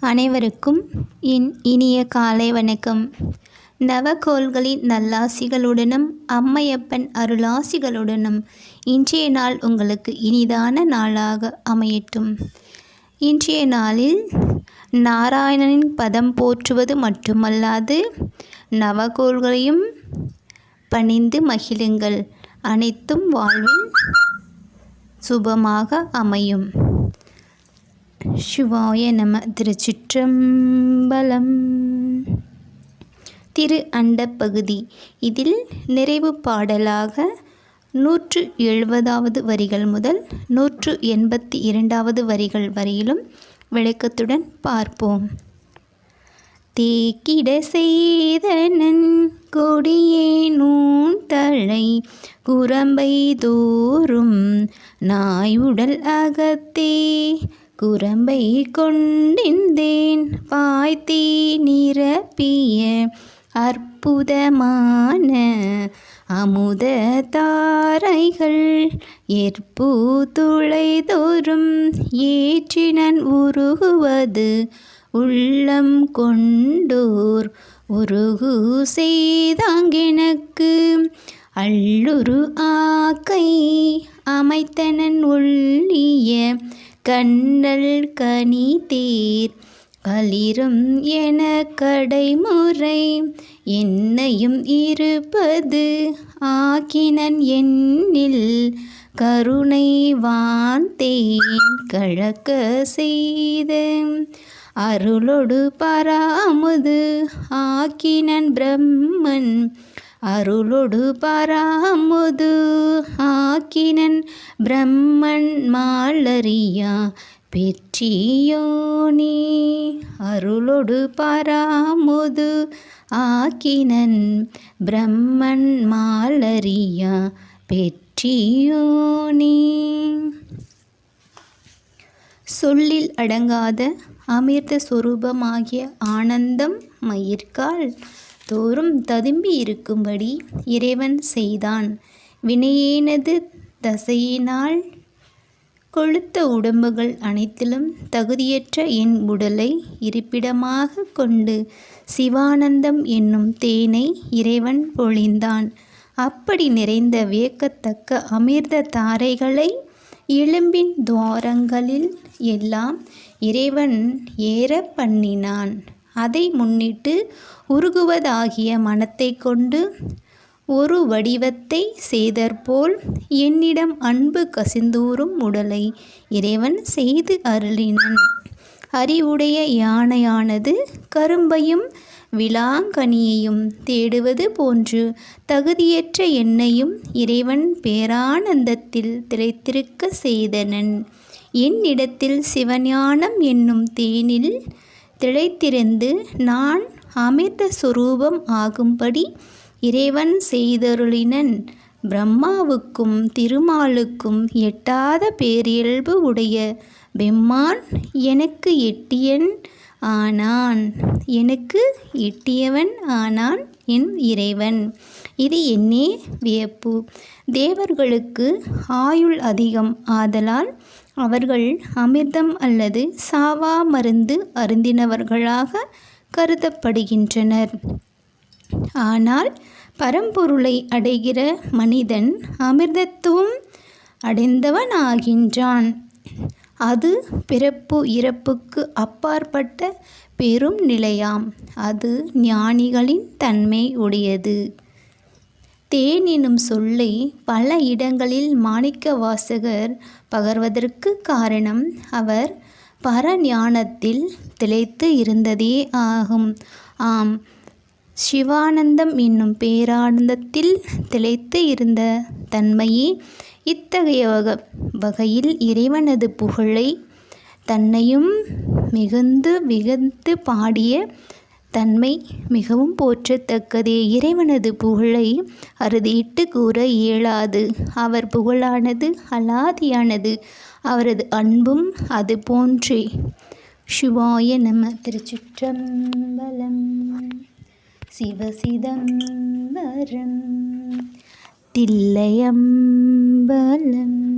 அனைவருக்கும் என் இனிய காலை வணக்கம். நவகோள்களின் நல்லாசிகளுடனும் அம்மையப்பன் அருளாசிகளுடனும் இன்றைய நாள் உங்களுக்கு இனிதான நாளாக அமையட்டும். இன்றைய நாளில் நாராயணனின் பதம் போற்றுவது மட்டுமல்லாது நவகோள்களையும் பணிந்து மகிழுங்கள். அனைத்தும் வாழ்வில் சுபமாக அமையும். சிவாய நம திருச்சிற்றம்பலம் திரு அண்டப்பகுதி. இதில் நிறைவு பாடலாக நூற்று எழுபதாவது வரிகள் முதல் நூற்று எண்பத்தி இரண்டாவது வரிகள் வரையிலும் விளக்கத்துடன் பார்ப்போம். தேக்கிட செய்தனன் கொடியே நூன் தழை குரம்பை தோறும் நாயுடல் அகத்தே குரம்பை கொண்டிந்தேன். பாய்த்தீ நிரப்பிய அற்புதமான அமுத தாரைகள் ஏற்பு துளைதோறும் ஏற்றினன் உருகுவது உள்ளம் கொண்டோர் உருகு செய்தாங்கெனக்கு அள்ளுரு ஆக்கை அமைத்தனன் ஒள்ளிய கண்ணல் கனி தேர். களிரும் என கடைமுறை என்னையும் இருப்பது ஆக்கினன் என்னில். கருணை வாந்தேன் கழக்க செய்த அருளொடு பராமுது ஆக்கினன் பிரம்மன். அருளொடு பராமுது ஆக்கினன் பிரம்மன் மாலரியா பெற்றியோனே அருளொடு பராமுது ஆக்கினன் பிரம்மன் மாலரியா பெற்றியோனே சொல்லில் அடங்காத அமிர்த சொரூபமாகிய ஆனந்தம் மயிர்கால் தோறும் ததும்பி இருக்கும்படி இறைவன் செய்தான். வினையேனது தசையினால் கொழுத்த உடம்புகள் அனைத்திலும் தகுதியற்ற என் உடலை இருப்பிடமாக கொண்டு சிவானந்தம் என்னும் தேனை இறைவன் பொழிந்தான். அப்படி நிறைந்த வியக்கத்தக்க அமிர்த தாரைகளை எலும்பின் துவாரங்களில் எல்லாம் இறைவன் ஏற பண்ணினான். அதை முன்னிட்டு உருகுவதாகிய மனத்தை கொண்டு ஒரு வடிவத்தை செய்தற்போல் என்னிடம் அன்பு கசிந்தூறும் உடலை இறைவன் செய்து அருளினன். அறிவுடைய யானையானது கரும்பையும் விலாங்கனியையும் தேடுவது போன்று தகுதியற்ற என்னையும் இறைவன் பேரானந்தத்தில் திளைத்திருக்க செய்தனன். என்னிடத்தில் சிவஞானம் என்னும் தேனில் திளைத்திருந்து நான் அமிர்த சுரூபம் ஆகும்படி இறைவன் செய்தருளினன். பிரம்மாவுக்கும் திருமாலுக்கும் எட்டாத பேரியல்பு உடைய பெம்மான் எனக்கு எட்டியன் ஆனான். எனக்கு எட்டியவன் ஆனான் என் இறைவன். இது என்னே வியப்பு. தேவர்களுக்கு ஆயுள் அதிகம். ஆதலால் அவர்கள் அமிர்தம் அல்லது சாவா மருந்து அருந்தினவர்களாக கருதப்படுகின்றனர். ஆனால் பரம்பொருளை அடைகிற மனிதன் அமிர்தத்துவம் அடைந்தவனாகின்றான். அது பிறப்பு இறப்புக்கு அப்பாற்பட்ட பெரும் நிலையாம். அது ஞானிகளின் தன்மை உடையது. தேன் எனும் சொல்லை பல இடங்களில் மாணிக்க வாசகர் பகர்வதற்கு காரணம் அவர் பரஞானத்தில் திளைத்து இருந்ததே ஆகும். ஆம் சிவானந்தம் என்னும் பேரானந்தத்தில் திளைத்து இருந்த தன்மையே இத்தகைய வக வகையில் இறைவனது புகழை தன்னையும் மிகுந்து மிகுந்து பாடிய தன்மை மிகவும் போற்றத்தக்கதே. இறைவனது புகழை அறுதியிட்டு கூற இயலாது. அவர் புகழானது அலாதியானது. அவரது அன்பும் அது போன்றே. சிவாய நம. திருச்சிற்றம்பலம். சிவசிதம்பரம். தில்லையம்பலம்.